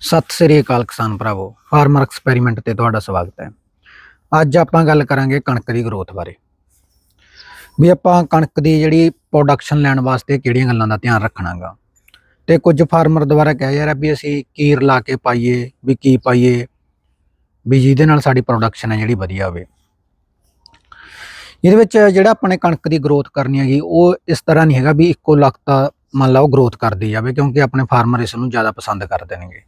ਸਤਿ ਸ੍ਰੀ ਅਕਾਲ ਕਿਸਾਨ ਭਰਾਵੋ, farmer experiment ਤੇ ਤੁਹਾਡਾ ਸਵਾਗਤ ਹੈ। ਅੱਜ ਆਪਾਂ ਗੱਲ ਕਰਾਂਗੇ ਕਣਕ ਦੀ ਗਰੋਥ ਬਾਰੇ। ਵੀ ਆਪਾਂ ਕਣਕ ਦੀ ਜਿਹੜੀ ਪ੍ਰੋਡਕਸ਼ਨ ਲੈਣ ਵਾਸਤੇ ਕਿਹੜੀਆਂ ਗੱਲਾਂ ਦਾ ਧਿਆਨ ਰੱਖਣਾਗਾ। ਤੇ ਕੁਝ ਫਾਰਮਰ ਦੁਆਰਾ ਕਹਿ ਜਾ ਰਿਹਾ ਵੀ ਅਸੀਂ ਕੀਰ ਲਾ ਕੇ ਪਾਈਏ, ਵੀ ਕੀ ਪਾਈਏ, ਵੀ ਜਿਹਦੇ ਨਾਲ ਸਾਡੀ ਪ੍ਰੋਡਕਸ਼ਨ ਹੈ ਜਿਹੜੀ ਵਧੀਆ ਹੋਵੇ। ਇਹਦੇ ਵਿੱਚ ਜਿਹੜਾ ਆਪਣੇ ਕਣਕ ਦੀ ਗਰੋਥ ਕਰਨੀ ਹੈਗੀ, ਉਹ ਇਸ ਤਰ੍ਹਾਂ ਨਹੀਂ ਹੈਗਾ ਵੀ ਇੱਕੋ ਲੱਖ ਤਾਂ ਮੰਨ ਲਓ ਗਰੋਥ ਕਰਦੀ ਜਾਵੇ, ਕਿਉਂਕਿ ਆਪਣੇ ਫਾਰਮਰ ਇਸ ਨੂੰ ਜ਼ਿਆਦਾ ਪਸੰਦ ਕਰਦੇ ਨੇਗੇ।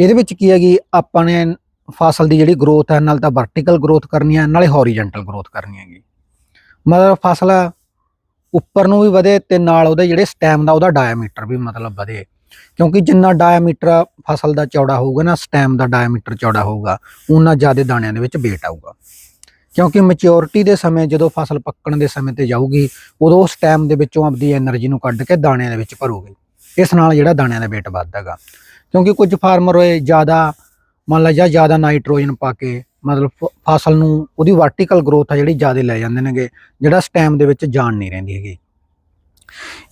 ਇਹਦੇ ਵਿੱਚ ਕੀ ਹੈਗੀ ਆਪਾਂ ਨੇ ਫਸਲ ਦੀ ਜਿਹੜੀ ਗਰੋਥ ਹੈ, ਨਾਲ ਤਾਂ ਵਰਟੀਕਲ ਗਰੋਥ ਕਰਨੀ ਹੈ, ਨਾਲੇ ਹੌਰੀਜ਼ੌਂਟਲ ਗਰੋਥ ਕਰਨੀ ਹੈਗੀ। ਮਤਲਬ ਫਸਲ ਉੱਪਰ ਨੂੰ ਵੀ ਵਧੇ ਤੇ ਨਾਲ ਉਹਦੇ ਜਿਹੜੇ ਸਟੈਮ ਦਾ, ਉਹਦਾ ਡਾਇਆਮੀਟਰ ਵੀ ਮਤਲਬ ਵਧੇ। ਕਿਉਂਕਿ ਜਿੰਨਾ ਡਾਇਆਮੀਟਰ ਫਸਲ ਦਾ ਚੌੜਾ ਹੋਊਗਾ ਨਾ ਸਟੈਮ ਦਾ ਡਾਇਆਮੀਟਰ ਚੌੜਾ ਹੋਊਗਾ ਉਨਾ ਜ਼ਿਆਦਾ ਦਾਣਿਆਂ ਦੇ ਵਿੱਚ ਵੇਟ ਆਊਗਾ। ਕਿਉਂਕਿ ਮੈਚਿਓਰਿਟੀ ਦੇ ਸਮੇਂ, ਜਦੋਂ ਫਸਲ ਪੱਕਣ ਦੇ ਸਮੇਂ ਤੇ ਜਾਊਗੀ, ਉਦੋਂ ਸਟੈਮ ਦੇ ਵਿੱਚੋਂ ਆਪਦੀ એનર્ਜੀ ਨੂੰ ਕੱਢ ਕੇ ਦਾਣਿਆਂ ਦੇ ਵਿੱਚ ਭਰੂਗੀ। ਇਸ ਨਾਲ ਜਿਹੜਾ ਦਾਣਿਆਂ ਦਾ weight ਵੱਧਦਾਗਾ ਕਿਉਂਕਿ ਕੁਝ ਫਾਰਮਰ ਹੋਏ ਜ਼ਿਆਦਾ, ਮੰਨ ਲਾ ਜਾਂ ਜ਼ਿਆਦਾ ਨਾਈਟ੍ਰੋਜਨ ਪਾ ਕੇ, ਮਤਲਬ ਫਸਲ ਨੂੰ, ਉਹਦੀ ਵਰਟੀਕਲ ਗਰੋਥ ਆ ਜਿਹੜੀ ਜ਼ਿਆਦਾ ਲੈ ਜਾਂਦੇ ਨੇਗੇ, ਜਿਹੜਾ ਸਟੈਮ ਦੇ ਵਿੱਚ ਜਾਣ ਨਹੀਂ ਰਹਿੰਦੀ ਹੈਗੀ।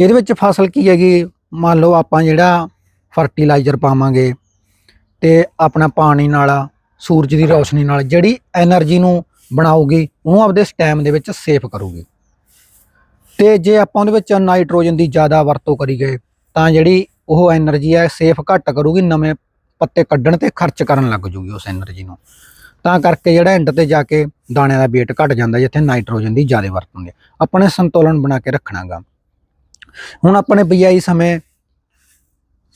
ਇਹਦੇ ਵਿੱਚ ਫਸਲ ਕੀ ਹੈਗੀ, ਮੰਨ ਲਓ ਆਪਾਂ ਜਿਹੜਾ ਫਰਟੀਲਾਈਜ਼ਰ ਪਾਵਾਂਗੇ, ਤੇ ਆਪਣਾ ਪਾਣੀ ਨਾਲ, ਸੂਰਜ ਦੀ ਰੌਸ਼ਨੀ ਨਾਲ ਜਿਹੜੀ એનર્ਜੀ ਨੂੰ ਬਣਾਉਗੀ ਉਹ ਆਪਦੇ ਸਟੈਮ ਦੇ ਵਿੱਚ ਸੇਫ ਕਰੂਗੀ। ਤੇ ਜੇ ਆਪਾਂ ਉਹਦੇ ਵਿੱਚ ਨਾਈਟ੍ਰੋਜਨ ਦੀ ਜ਼ਿਆਦਾ ਵਰਤੋਂ ਕਰੀ ਗਏ ਤਾਂ ਜਿਹੜੀ ਉਹ એનર્ਜੀ ਹੈ ਸੇਫ ਘੱਟ ਕਰੂਗੀ, ਨਵੇਂ ਪੱਤੇ ਕੱਢਣ ਤੇ ਖਰਚ ਕਰਨ ਲੱਗ ਜੂਗੀ ਉਸ એનર્ਜੀ ਨੂੰ। ਤਾਂ ਕਰਕੇ ਜਿਹੜਾ ਐਂਡ ਤੇ ਜਾ ਕੇ ਦਾਣਿਆਂ ਦਾ ਵੇਟ ਘਟ ਜਾਂਦਾ, ਜਿੱਥੇ ਨਾਈਟ੍ਰੋਜਨ ਦੀ ਜ਼ਿਆਦਾ ਵਰਤੋਂ ਹੁੰਦੀ ਹੈ ਆਪਣੇ ਸੰਤੁਲਨ ਬਣਾ ਕੇ ਰੱਖਣਾਗਾ। ਹੁਣ ਆਪਣੇ ਬਿਜਾਈ ਸਮੇਂ,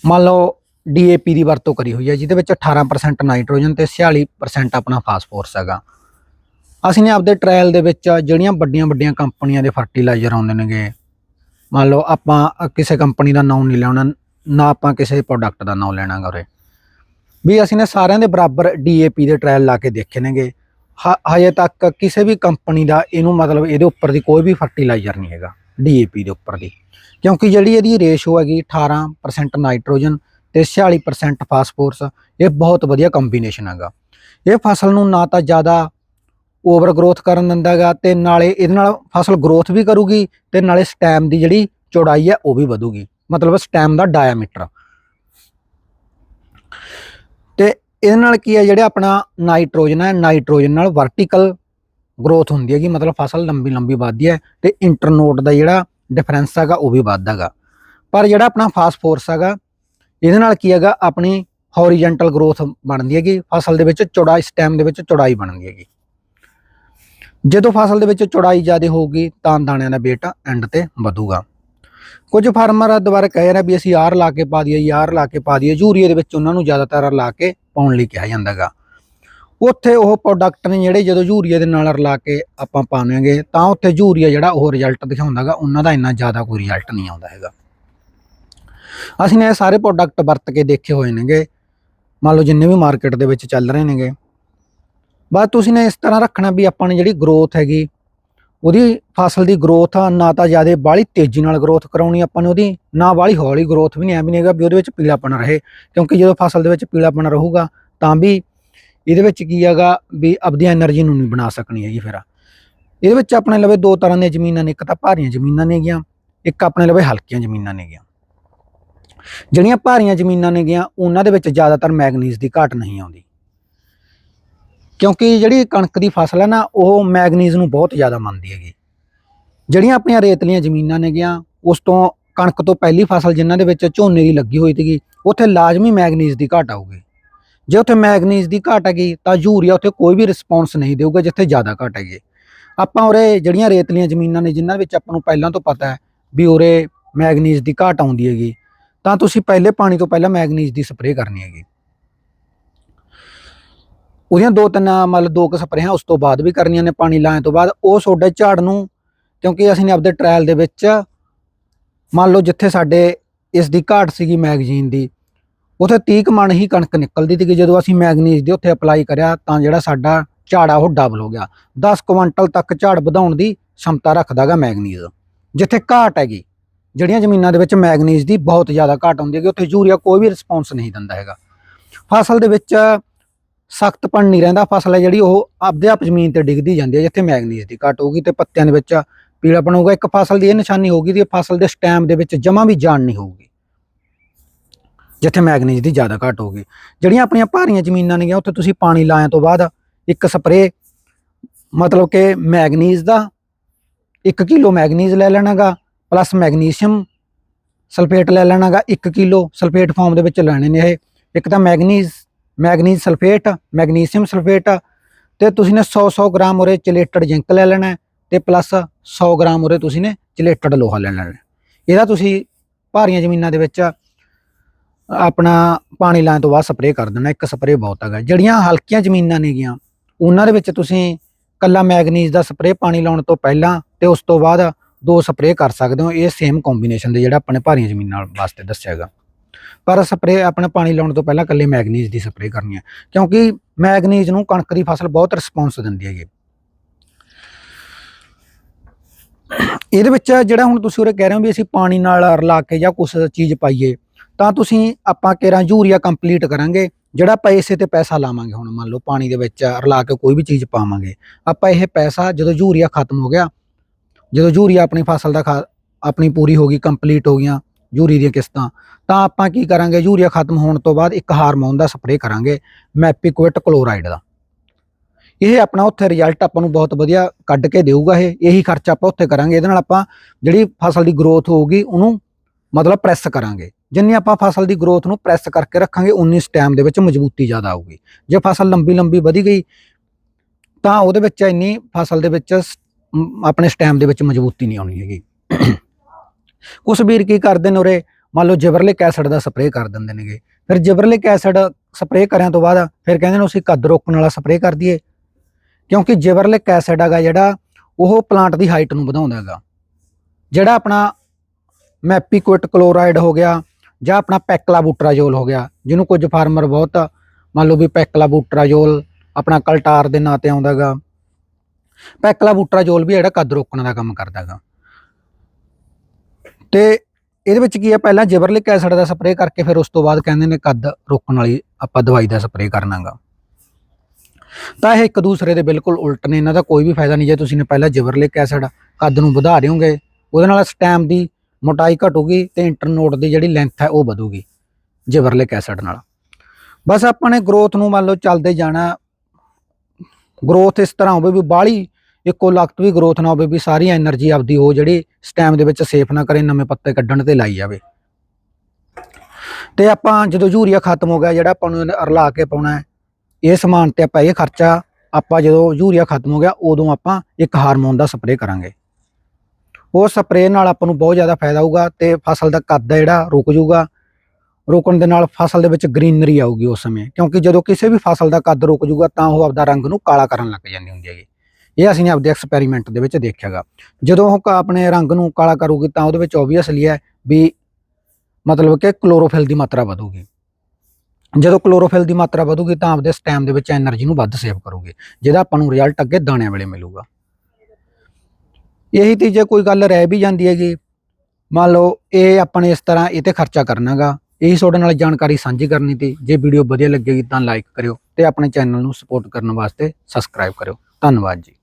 ਮੰਨ ਲਓ ਡੀਏਪੀ ਦੀ ਵਰਤੋਂ ਕਰੀ ਹੋਈ ਹੈ ਜਿਹਦੇ ਵਿੱਚ 18% ਨਾਈਟ੍ਰੋਜਨ ਤੇ 46% ਆਪਣਾ ਫਾਸਫੋਰਸ ਹੈਗਾ। ਅਸੀਂ ਨੇ ਆਪਦੇ ਟ੍ਰਾਇਲ ਦੇ ਵਿੱਚ ਜਿਹੜੀਆਂ ਵੱਡੀਆਂ ਵੱਡੀਆਂ ਕੰਪਨੀਆਂ ਦੇ ਫਰਟੀਲਾਈਜ਼ਰ ਆਉਂਦੇ ਨੇਗੇ, ਮੰਨ ਲਓ ਆਪਾਂ ਕਿਸੇ ਕੰਪਨੀ ਦਾ ਨਾਮ ਨਹੀਂ ਲੈਣਾ ਨਾ ਆਪਾਂ ਕਿਸੇ ਪ੍ਰੋਡਕਟ ਦਾ ਨਾਮ ਲੈਣਾਗਾ ਉਰੇ। ਵੀ ਅਸੀਂ ਨੇ ਸਾਰਿਆਂ ਦੇ ਬਰਾਬਰ ਡੀਏਪੀ ਦੇ ਟ੍ਰਾਇਲ ਲਾ ਕੇ ਦੇਖੇ ਨੇਗੇ। ਹਜੇ ਤੱਕ ਕਿਸੇ ਵੀ ਕੰਪਨੀ ਦਾ ਇਹਨੂੰ ਮਤਲਬ ਇਹਦੇ ਉੱਪਰ ਦੀ ਕੋਈ ਵੀ ਫਰਟੀਲਾਈਜ਼ਰ ਨਹੀਂ ਹੈਗਾ ਡੀਏਪੀ ਦੇ ਉੱਪਰ ਦੀ। ਕਿਉਂਕਿ ਜਿਹੜੀ ਇਹਦੀ ਰੇਸ਼ੋ ਹੈਗੀ 18% ਨਾਈਟ੍ਰੋਜਨ ਤੇ 46% ਫਾਸਫੋਰਸ ਇਹ ਬਹੁਤ ਵਧੀਆ ਕੰਬੀਨੇਸ਼ਨ ਹੈਗਾ। ਇਹ ਫਸਲ ਨੂੰ ਨਾ ਤਾਂ ਜ਼ਿਆਦਾ ਓਵਰ ਗਰੋਥ ਕਰਨ ਦਿੰਦਾਗਾ ਤੇ ਨਾਲੇ ਇਹਦੇ ਨਾਲ ਫਸਲ ਗਰੋਥ ਵੀ ਕਰੂਗੀ ਤੇ ਨਾਲੇ ਸਟੈਮ ਦੀ ਜਿਹੜੀ ਚੌੜਾਈ ਹੈ ਉਹ ਵੀ ਵਧੂਗੀ। ਮਤਲਬ ਸਟੈਮ ਦਾ ਡਾਇਆਮੀਟਰ ਤੇ ਇਹਦੇ ਨਾਲ ਕੀ ਹੈ, ਜਿਹੜਾ ਆਪਣਾ ਨਾਈਟ੍ਰੋਜਨ ਹੈ, ਨਾਈਟ੍ਰੋਜਨ ਨਾਲ ਵਰਟੀਕਲ ਗਰੋਥ ਹੁੰਦੀ ਹੈਗੀ, ਮਤਲਬ ਫਸਲ ਲੰਬੀ ਲੰਬੀ ਵੱਧਦੀ ਹੈ ਤੇ ਇੰਟਰਨੋਟ ਦਾ ਜਿਹੜਾ ਡਿਫਰੈਂਸ ਹੈਗਾ, ਉਹ ਵੀ ਵੱਧਦਾ ਵੱਧਦਾਗਾ ਪਰ ਜਿਹੜਾ ਆਪਣਾ ਫਾਸਫੋਰਸ ਹੈਗਾ, ਇਹਦੇ ਨਾਲ ਕੀ ਹੈਗਾ, ਆਪਣੀ ਹੌਰੀਜ਼ੌਂਟਲ ਗਰੋਥ ਬਣਦੀ ਹੈਗੀ, ਫਸਲ ਦੇ ਵਿੱਚ ਚੌੜਾਈ ਸਟੈਮ ਦੇ ਵਿੱਚ ਚੌੜਾਈ ਬਣਦੀ ਹੈਗੀ। ਜਦੋਂ ਫਸਲ ਦੇ ਵਿੱਚ ਚੌੜਾਈ ਜ਼ਿਆਦਾ ਹੋਊਗੀ, ਤਾਂ ਦਾਣਿਆਂ ਦਾ weight ਐਂਡ ਤੇ ਵਧੂਗਾ। ਕੁਝ ਫਾਰਮਰ ਦੁਬਾਰਾ ਕਹਿ ਰਿਹਾ ਵੀ ਅਸੀਂ ਆਰ ਲਾ ਕੇ ਪਾ ਦਈਏ, ਯਾਰ ਲਾ ਕੇ ਪਾ ਦਈਏ ਯੂਰੀਆ ਦੇ ਵਿੱਚ ਉਹਨਾਂ ਨੂੰ ਜ਼ਿਆਦਾਤਰ ਲਾ ਕੇ ਪਾਉਣ ਲਈ ਕਿਹਾ ਜਾਂਦਾਗਾ। ਉੱਥੇ ਉਹ ਪ੍ਰੋਡਕਟ ਨੇ ਜਿਹੜੇ ਜਦੋਂ ਯੂਰੀਆ ਦੇ ਨਾਲ ਰਲਾ ਕੇ ਆਪਾਂ ਪਾਵਾਂਗੇ, ਤਾਂ ਉੱਥੇ ਯੂਰੀਆ ਜਿਹੜਾ ਉਹ ਰਿਜ਼ਲਟ ਦਿਖਾਉਂਦਾਗਾ, ਉਹਨਾਂ ਦਾ ਇੰਨਾ ਜ਼ਿਆਦਾ ਕੋਈ ਰਿਜ਼ਲਟ ਨਹੀਂ ਆਉਂਦਾ ਹੈਗਾ। ਅਸੀਂ ਨੇ ਇਹ ਸਾਰੇ ਪ੍ਰੋਡਕਟ ਵਰਤ ਕੇ ਦੇਖੇ ਹੋਏ ਨੇਗੇ, ਮੰਨ ਲਓ ਜਿੰਨੇ ਵੀ ਮਾਰਕੀਟ ਦੇ ਵਿੱਚ ਚੱਲ ਰਹੇ ਨੇਗੇ। ਬਸ ਤੁਸੀਂ ਨੇ ਇਸ ਤਰ੍ਹਾਂ ਰੱਖਣਾ ਵੀ ਆਪਾਂ ਨੇ ਜਿਹੜੀ ਗਰੋਥ ਹੈਗੀ ਉਹਦੀ ਫਸਲ ਦੀ ਗਰੋਥ ਆ, ਨਾ ਤਾਂ ਜ਼ਿਆਦਾ ਬਾਹਲੀ ਤੇਜ਼ੀ ਨਾਲ ਗਰੋਥ ਕਰਾਉਣੀ ਆਪਾਂ ਨੇ ਉਹਦੀ, ਨਾ ਬਾਹਲੀ ਹੌਲੀ ਗਰੋਥ ਵੀ ਨਹੀਂ ਐਵੇਂ ਨਹੀਂਗਾ ਵੀ ਉਹਦੇ ਵਿੱਚ ਪੀਲਾਪਣ ਰਹੇ, ਕਿਉਂਕਿ ਜਦੋਂ ਫਸਲ ਦੇ ਵਿੱਚ ਪੀਲਾਪਣ ਰਹੂਗਾ, ਤਾਂ ਵੀ ਇਹਦੇ ਵਿੱਚ ਕੀ ਹੈਗਾ ਵੀ ਆਪਦੀ એનર્ਜੀ ਨੂੰ ਨਹੀਂ ਬਣਾ ਸਕਣੀ ਹੈਗੀ ਫਿਰ। ਇਹਦੇ ਵਿੱਚ ਆਪਣੇ ਲਵੇ ਦੋ ਤਰ੍ਹਾਂ ਦੀਆਂ ਜ਼ਮੀਨਾਂ ਨੇ, ਇੱਕ ਤਾਂ ਭਾਰੀਆਂ ਜ਼ਮੀਨਾਂ ਨੇ ਗਿਆ, ਇੱਕ ਆਪਣੇ ਲਵੇ ਹਲਕੀਆਂ ਜ਼ਮੀਨਾਂ ਨੇ ਗਿਆ। ਜਿਹੜੀਆਂ ਭਾਰੀਆਂ ਜ਼ਮੀਨਾਂ ਨੇ ਗਿਆ, ਉਹਨਾਂ ਦੇ ਵਿੱਚ ਜ਼ਿਆਦਾਤਰ ਮੈਗਨੀਜ਼ ਦੀ ਘਾਟ ਨਹੀਂ ਆਉਂਦੀ। ਕਿਉਂਕਿ ਜਿਹੜੀ ਕਣਕ ਦੀ ਫਸਲ ਹੈ ਨਾ, ਉਹ ਮੈਗਨੀਜ਼ ਨੂੰ ਬਹੁਤ ਜ਼ਿਆਦਾ ਮੰਨਦੀ ਹੈਗੀ। ਜਿਹੜੀਆਂ ਆਪਣੀਆਂ ਰੇਤਲੀਆਂ ਜ਼ਮੀਨਾਂ ਨੇਗੀਆਂ, ਉਸ ਤੋਂ ਕਣਕ ਤੋਂ ਪਹਿਲੀ ਫਸਲ ਜਿਨ੍ਹਾਂ ਦੇ ਵਿੱਚ ਝੋਨੇ ਦੀ ਲੱਗੀ ਹੋਈ ਸੀਗੀ, ਉੱਥੇ ਲਾਜ਼ਮੀ ਮੈਗਨੀਜ਼ ਦੀ ਘਾਟ ਆਊਗੀ। ਜੇ ਉੱਥੇ ਮੈਗਨੀਜ਼ ਦੀ ਘਾਟ ਹੈਗੀ, ਤਾਂ ਯੂਰੀਆ ਉੱਥੇ ਕੋਈ ਵੀ ਰਿਸਪੌਂਸ ਨਹੀਂ ਦੇਊਗਾ, ਜਿੱਥੇ ਜ਼ਿਆਦਾ ਘਾਟ ਹੈਗੀ। ਆਪਾਂ ਉਰੇ ਜਿਹੜੀਆਂ ਰੇਤਲੀਆਂ ਜ਼ਮੀਨਾਂ ਨੇ, ਜਿਨ੍ਹਾਂ ਵਿੱਚ ਆਪਾਂ ਨੂੰ ਪਹਿਲਾਂ ਤੋਂ ਪਤਾ ਹੈ ਵੀ ਉਰੇ ਮੈਗਨੀਜ਼ ਦੀ ਘਾਟ ਆਉਂਦੀ ਹੈਗੀ, ਤਾਂ ਤੁਸੀਂ ਪਹਿਲੇ ਪਾਣੀ ਤੋਂ ਪਹਿਲਾਂ ਮੈਗਨੀਜ਼ ਦੀ ਸਪਰੇਅ ਕਰਨੀ ਹੈਗੀ। ਉਹਦੀਆਂ ਦੋ ਤਿੰਨ ਮਤਲਬ ਦੋ ਕੁ ਸਪਰੇਆਂ ਉਸ ਤੋਂ ਬਾਅਦ ਵੀ ਕਰਨੀਆਂ ਨੇ ਪਾਣੀ ਲਾਉਣ ਤੋਂ ਬਾਅਦ, ਉਹ ਤੁਹਾਡੇ ਝਾੜ ਨੂੰ, ਕਿਉਂਕਿ ਅਸੀਂ ਨੇ ਆਪਦੇ ਟ੍ਰਾਇਲ ਦੇ ਵਿੱਚ ਮੰਨ ਲਓ ਜਿੱਥੇ ਸਾਡੇ ਇਸ ਦੀ ਘਾਟ ਸੀਗੀ ਮੈਗਜ਼ੀਨ ਦੀ, ਉਥੇ 30 ਕੁ ਹੀ ਕਣਕ ਨਿਕਲਦੀ ਸੀ ਜਦੋਂ ਅਸੀਂ ਮੈਗਨੀਜ਼ ਦੇ ਉੱਥੇ ਅਪਲਾਈ ਕਰਿਆ ਤਾਂ ਜਿਹੜਾ ਸਾਡਾ ਝਾੜ ਆ ਉਹ ਡਬਲ ਹੋ ਗਿਆ। 10 ਕੁਇੰਟਲ ਤੱਕ ਝਾੜ ਵਧਾਉਣ ਦੀ ਸ਼ਮਤਾ ਰੱਖਦਾਗਾ ਮੈਗਨੀਜ਼। ਜਿੱਥੇ ਘਾਟ ਹੈਗੀ, ਜਿਹੜੀਆਂ ਜ਼ਮੀਨਾਂ ਦੇ ਵਿੱਚ ਮੈਗਨੀਜ਼ ਦੀ ਬਹੁਤ ਜ਼ਿਆਦਾ ਘਾਟ ਹੁੰਦੀ ਹੈਗੀ, ਉੱਥੇ ਯੂਰੀਆ ਕੋਈ ਵੀ ਰਿਸਪੌਂਸ ਨਹੀਂ ਦਿੰਦਾ ਹੈਗਾ। ਫਸਲ ਦੇ ਵਿੱਚ ਸਖਤਪਣ ਨਹੀਂ ਰਹਿੰਦਾ ਫਸਲ ਹੈ ਜਿਹੜੀ, ਉਹ ਆਪਦੇ ਆਪ ਜ਼ਮੀਨ ਤੇ ਡਿੱਗਦੀ ਜਾਂਦੀ ਹੈ, ਜਿੱਥੇ ਮੈਗਨੀਜ਼ ਦੀ ਘਾਟ ਹੋਊਗੀ ਤੇ ਪੱਤਿਆਂ ਦੇ ਵਿੱਚ ਪੀਲਾਪਣ ਹੋਊਗਾ ਇੱਕ ਫਸਲ ਦੀ ਇਹ ਨਿਸ਼ਾਨੀ ਹੋਊਗੀ ਕਿ ਫਸਲ ਦੇ ਸਟੈਮ ਦੇ ਵਿੱਚ ਜਮਾ ਵੀ ਜਾਣ ਨਹੀਂ ਹੋਊਗੀ, ਜਿੱਥੇ ਮੈਗਨੀਜ਼ ਦੀ ਜ਼ਿਆਦਾ ਘਾਟ ਹੋਊਗੀ। ਜਿਹੜੀਆਂ ਆਪਣੀਆਂ ਭਾਰੀਆਂ ਜ਼ਮੀਨਾਂ ਨੇਗੀਆਂ, ਉੱਥੇ ਤੁਸੀਂ ਪਾਣੀ ਲਾਇਆ ਤੋਂ ਬਾਅਦ ਇੱਕ ਸਪਰੇ ਮਤਲਬ ਕਿ ਮੈਗਨੀਜ਼ ਦਾ 1 ਕਿਲੋ ਮੈਗਨੀਜ਼ ਲੈ ਲੈਣਾਗਾ, ਪਲੱਸ ਮੈਗਨੀਸ਼ੀਅਮ ਸਲਫੇਟ ਲੈ ਲੈਣਾਗਾ 1 ਕਿਲੋ ਸਲਫੇਟ ਫਾਰਮ ਦੇ ਵਿੱਚ ਲੈਣੇ ਨੇ ਇਹ। ਇੱਕ ਤਾਂ manganese manganese sulphate, magnesium sulphate ਤੇ ਤੁਸੀਂ ਨੇ 100 100 ਗ੍ਰਾਮ ਉਰੇ ਚਲੇਟਡ ਜ਼ਿੰਕ ਲੈ ਲੈਣਾ ਹੈ ਤੇ ਪਲੱਸ 100 ਗ੍ਰਾਮ ਉਰੇ ਤੁਸੀਂ ਨੇ ਚਲੇਟਡ ਲੋਹਾ ਲੈ ਲੈਣਾ ਇਹਦਾ ਤੁਸੀਂ ਭਾਰੀਆਂ ਜ਼ਮੀਨਾਂ ਦੇ ਵਿੱਚ ਆਪਣਾ ਪਾਣੀ ਲਾਉਣ ਤੋਂ ਬਾਅਦ ਸਪਰੇਅ ਕਰ ਦੇਣਾ, ਇੱਕ ਸਪਰੇਅ ਬਹੁਤ ਹੈਗਾ। ਜਿਹੜੀਆਂ ਹਲਕੀਆਂ ਜ਼ਮੀਨਾਂ ਨੇਗੀਆਂ, ਉਹਨਾਂ ਦੇ ਵਿੱਚ ਤੁਸੀਂ ਕੱਲਾ ਮੈਗਨੀਜ਼ ਦਾ ਸਪਰੇਅ ਪਾਣੀ ਲਾਉਣ ਤੋਂ ਪਹਿਲਾਂ ਤੇ ਉਸ ਤੋਂ ਬਾਅਦ ਦੋ ਸਪਰੇਅ ਕਰ ਸਕਦੇ ਹੋ। ਇਹ ਸੇਮ ਕੰਬੀਨੇਸ਼ਨ ਦੇ ਜਿਹੜਾ ਆਪਣੇ ਭਾਰੀਆਂ ਜ਼ਮੀਨਾਂ ਵਾਸਤੇ ਦੱਸਿਆ ਹੈਗਾ। ਪਰ ਸਪਰੇਅ ਆਪਣਾ ਪਾਣੀ ਲਾਉਣ ਤੋਂ ਪਹਿਲਾਂ ਕੱਲੇ ਮੈਗਨੀਜ਼ ਦੀ ਸਪਰੇਅ ਕਰਨੀ ਹੈ। ਕਿਉਂਕਿ ਮੈਗਨੀਜ਼ ਨੂੰ ਕਣਕ ਦੀ ਫਸਲ ਬਹੁਤ ਰਿਸਪੌਂਸ ਦਿੰਦੀ ਹੈਗੀ। ਇਹਦੇ ਵਿੱਚ ਜਿਹੜਾ ਹੁਣ ਤੁਸੀਂ ਉਰੇ ਕਹਿ ਰਹੇ ਹੋ ਵੀ ਅਸੀਂ ਪਾਣੀ ਨਾਲ ਰਲਾ ਕੇ ਜਾਂ ਕੁਝ ਚੀਜ਼ ਪਾਈਏ, ਤਾਂ ਤੁਸੀਂ ਆਪਾਂ ਕੇਰਾਂ ਯੂਰੀਆ ਕੰਪਲੀਟ ਕਰਾਂਗੇ, ਜਿਹੜਾ ਪੈਸੇ ਤੇ ਪੈਸਾ ਲਾਵਾਂਗੇ ਹੁਣ, ਮੰਨ ਲਓ ਪਾਣੀ ਦੇ ਵਿੱਚ ਰਲਾ ਕੇ ਕੋਈ ਵੀ ਚੀਜ਼ ਪਾਵਾਂਗੇ। ਆਪਾਂ ਇਹ ਪੈਸਾ ਜਦੋਂ ਯੂਰੀਆ ਖਤਮ ਹੋ ਗਿਆ, ਜਦੋਂ ਯੂਰੀਆ ਆਪਣੀ ਫਸਲ ਦਾ ਖਾ- ਆਪਣੀ ਪੂਰੀ ਹੋ ਗਈ ਕੰਪਲੀਟ ਹੋ ਗਈਆਂ ਯੂਰੀ ਦੀਆਂ ਕਿਸ਼ਤਾਂ। ਤਾਂ ਆਪਾਂ ਕੀ ਕਰਾਂਗੇ, ਯੂਰੀਆ ਖਤਮ ਹੋਣ ਤੋਂ ਬਾਅਦ ਇੱਕ ਹਾਰਮੋਨ ਦਾ ਸਪਰੇਅ ਕਰਾਂਗੇ ਮੈਪੀਕੁਇਟ ਕਲੋਰਾਈਡ ਦਾ। ਇਹ ਆਪਣਾ ਉੱਥੇ ਰਿਜ਼ਲਟ ਆਪਾਂ ਨੂੰ ਬਹੁਤ ਵਧੀਆ ਕੱਢ ਕੇ ਦੇਊਗਾ ਇਹ। ਇਹੀ ਖਰਚਾ ਆਪਾਂ ਉੱਥੇ ਕਰਾਂਗੇ। ਇਹਦੇ ਨਾਲ ਆਪਾਂ ਜਿਹੜੀ ਫਸਲ ਦੀ ਗਰੋਥ ਹੋਊਗੀ, ਉਹਨੂੰ ਮਤਲਬ ਪ੍ਰੈਸ ਕਰਾਂਗੇ। ਜਿੰਨੀ ਆਪਾਂ ਫਸਲ ਦੀ ਗਰੋਥ ਨੂੰ ਪ੍ਰੈਸ ਕਰਕੇ ਰੱਖਾਂਗੇ, ਉਨੀ ਸਟੈਮ ਦੇ ਵਿੱਚ ਮਜ਼ਬੂਤੀ ਜ਼ਿਆਦਾ ਆਊਗੀ। ਜੇ ਫਸਲ ਲੰਬੀ ਲੰਬੀ ਵਧੀ ਗਈ, ਤਾਂ ਉਹਦੇ ਵਿੱਚ ਇੰਨੀ ਫਸਲ ਦੇ ਵਿੱਚ ਸ- ਆਪਣੇ ਸਟੈਮ ਦੇ ਵਿੱਚ ਮਜ਼ਬੂਤੀ ਨਹੀਂ ਆਉਣੀ ਹੈਗੀ। ਕੁਝ ਵੀਰ ਕੀ ਕਰਦੇ ਨੇ ਉਰੇ? ਮੰਨ ਲਓ ਜਿਬਰਲਿਕ ਐਸਿਡ ਦਾ ਸਪਰੇਅ ਕਰ ਦਿੰਦੇ ਨੇਗੇ। ਫਿਰ ਜਿਬਰਲਿਕ ਐਸਿਡ ਸਪਰੇਅ ਕਰਿਆਂ ਤੋਂ ਬਾਅਦ ਫਿਰ ਕਹਿੰਦੇ ਨੇ ਅਸੀਂ ਕੱਦ ਰੋਕਣ ਵਾਲਾ ਸਪਰੇਅ ਕਰ ਦਈਏ। ਕਿਉਂਕਿ ਜਿਬਰਲਿਕ ਐਸਿਡ ਹੈਗਾ ਜਿਹੜਾ, ਉਹ ਪਲਾਂਟ ਦੀ ਹਾਈਟ ਨੂੰ ਵਧਾਉਂਦਾ ਹੈਗਾ। ਜਿਹੜਾ ਆਪਣਾ ਮੈਪੀਕੁਇਟ ਕਲੋਰਾਈਡ ਹੋ ਗਿਆ ਜਾਂ ਆਪਣਾ ਪੈਕਲਾਬੂਟਰਾਜੋਲ ਹੋ ਗਿਆ, ਜਿਹਨੂੰ ਕੁਝ ਫਾਰਮਰ ਬਹੁਤ ਮੰਨ ਲਓ ਵੀ ਪੈਕਲਾਬੂਟਰਾਜੋਲ ਆਪਣਾ ਕਲਟਾਰ ਦੇ ਨਾਂ ਤੇ ਆਉਂਦਾ ਹੈਗਾ। ਪੈਕਲਾਬੂਟਰਾਜੋਲ ਵੀ ਜਿਹੜਾ ਕੱਦ ਰੋਕਣ ਦਾ ਕੰਮ ਕਰਦਾ ਹੈਗਾ। ਤੇ ਇਹਦੇ ਵਿੱਚ ਕੀ ਹੈ ਪਹਿਲਾਂ ਜਿਬਰਲਿਕ ਐਸਿਡ ਦਾ ਸਪਰੇਅ ਕਰਕੇ ਫਿਰ ਉਸ ਤੋਂ ਬਾਅਦ ਕਹਿੰਦੇ ਨੇ ਕੱਦ ਰੋਕਣ ਵਾਲੀ ਆਪਾਂ ਦਵਾਈ ਦਾ ਸਪਰੇਅ ਕਰਨਾਗਾ। ਤਾਂ ਇਹ ਇੱਕ ਦੂਸਰੇ ਦੇ ਬਿਲਕੁਲ ਉਲਟ ਨੇ, ਇਹਨਾਂ ਦਾ ਕੋਈ ਵੀ ਫਾਇਦਾ ਨਹੀਂ ਜੇ ਤੁਸੀਂ ਨੇ ਪਹਿਲਾਂ ਜਿਬਰਲਿਕ ਐਸਿਡ ਕੱਦ ਨੂੰ ਵਧਾ ਰਹੇ ਹੋਗੇ ਉਹਦੇ ਨਾਲ ਸਟੈਮ ਦੀ ਮੋਟਾਈ ਘਟੂਗੀ ਤੇ ਇੰਟਰਨੋਟ ਦੀ ਜਿਹੜੀ ਲੈਂਥ ਹੈ ਉਹ ਵਧੂਗੀ ਜਿਬਰਲਿਕ ਐਸਿਡ ਨਾਲ। ਬਸ ਆਪਾਂ ਨੇ ਗਰੋਥ ਨੂੰ ਮੰਨ ਲਓ ਚੱਲਦੇ ਜਾਣਾ ਗਰੋਥ ਇਸ ਤਰ੍ਹਾਂ ਹੋਵੇ ਵੀ ਬਾਹਲੀ ਇੱਕੋ ਲਖਤ ਵੀ ਗਰੋਥ ਨਾ ਹੋਵੇ ਵੀ ਸਾਰੀ એનર્ਜੀ ਆਪਦੀ ਉਹ ਜਿਹੜੀ ਸਟੈਮ ਦੇ ਵਿੱਚ ਸੇਫ ਨਾ ਕਰੇ, ਨਵੇਂ ਪੱਤੇ ਕੱਢਣ ਤੇ ਲਾਈ ਜਾਵੇ। ਤੇ ਆਪਾਂ ਜਦੋਂ ਯੂਰੀਆ ਖਤਮ ਹੋ ਗਿਆ, ਜਿਹੜਾ ਆਪਾਂ ਨੂੰ ਰਲਾ ਕੇ ਪਾਉਣਾ ਇਹ ਸਮਾਨ ਤੇ ਆਪਾਂ ਇਹ ਖਰਚਾ, ਆਪਾਂ ਜਦੋਂ ਯੂਰੀਆ ਖਤਮ ਹੋ ਗਿਆ, ਉਦੋਂ ਆਪਾਂ ਇੱਕ ਹਾਰਮੋਨ ਦਾ ਸਪਰੇਅ ਕਰਾਂਗੇ। ਉਹ ਸਪਰੇਅ ਨਾਲ ਆਪਾਂ ਨੂੰ ਬਹੁਤ ਜ਼ਿਆਦਾ ਫਾਇਦਾ ਹੋਊਗਾ ਤੇ ਫਸਲ ਦਾ ਕੱਦ ਹੈ ਜਿਹੜਾ, ਰੁਕ ਜਾਊਗਾ। ਰੋਕਣ ਦੇ ਨਾਲ ਫਸਲ ਦੇ ਵਿੱਚ ਗ੍ਰੀਨਰੀ ਆਊਗੀ ਉਸ ਸਮੇਂ, ਕਿਉਂਕਿ ਜਦੋਂ ਕਿਸੇ ਵੀ ਫਸਲ ਦਾ ਕੱਦ ਰੁਕ ਜਾਊਗਾ, ਤਾਂ ਉਹ ਆਪਦਾ ਰੰਗ ਨੂੰ ਕਾਲਾ ਕਰਨ ਲੱਗ ਜਾਂਦੀ ਹੁੰਦੀ ਹੈ ਇਹ ਅਸੀਂ ਆਪਦੇ ਐਕਸਪੈਰੀਮੈਂਟ ਦੇ ਵਿੱਚ ਦੇਖਿਆਗਾ। ਜਦੋਂ ਉਹ ਆਪਣੇ ਰੰਗ ਨੂੰ ਕਾਲਾ ਕਰੂਗੀ ਤਾਂ ਉਹਦੇ ਵਿੱਚ ਓਬਵੀਅਸਲੀ ਹੈ ਵੀ ਮਤਲਬ ਕਿ ਕਲੋਰੋਫਿਲ ਦੀ ਮਾਤਰਾ ਵਧੂਗੀ। ਜਦੋਂ ਕਲੋਰੋਫਿਲ ਦੀ ਮਾਤਰਾ ਵਧੂਗੀ ਤਾਂ ਆਪਦੇ ਸਟੈਮ ਦੇ ਵਿੱਚ એનર્ਜੀ ਨੂੰ ਵੱਧ ਸੇਵ ਕਰੋਗੇ, ਜਿਹਦਾ ਆਪਾਂ ਨੂੰ ਰਿਜ਼ਲਟ ਅੱਗੇ ਦਾਣਿਆਂ ਵੇਲੇ ਮਿਲੂਗਾ। ਇਹੀ ਤੀ ਜੇ ਕੋਈ ਗੱਲ ਰਹਿ ਵੀ ਜਾਂਦੀ ਹੈਗੀ। ਮੰਨ ਲਓ ਇਹ ਆਪਣੇ ਇਸ ਤਰ੍ਹਾਂ ਇਹ ਤੇ ਖਰਚਾ ਕਰਨਾਗਾ। ਇਹੀ ਤੁਹਾਡੇ ਨਾਲ ਜਾਣਕਾਰੀ ਸਾਂਝੀ ਕਰਨੀ ਤੀ ਜੇ ਵੀਡੀਓ ਵਧੀਆ ਲੱਗੇਗੀ ਤਾਂ ਲਾਈਕ ਕਰਿਓ ਤੇ ਆਪਣੇ ਚੈਨਲ ਨੂੰ ਸਪੋਰਟ ਕਰਨ ਵਾਸਤੇ ਸਬਸਕ੍ਰਾਈਬ ਕਰਿਓ। ਧੰਨਵਾਦ ਜੀ।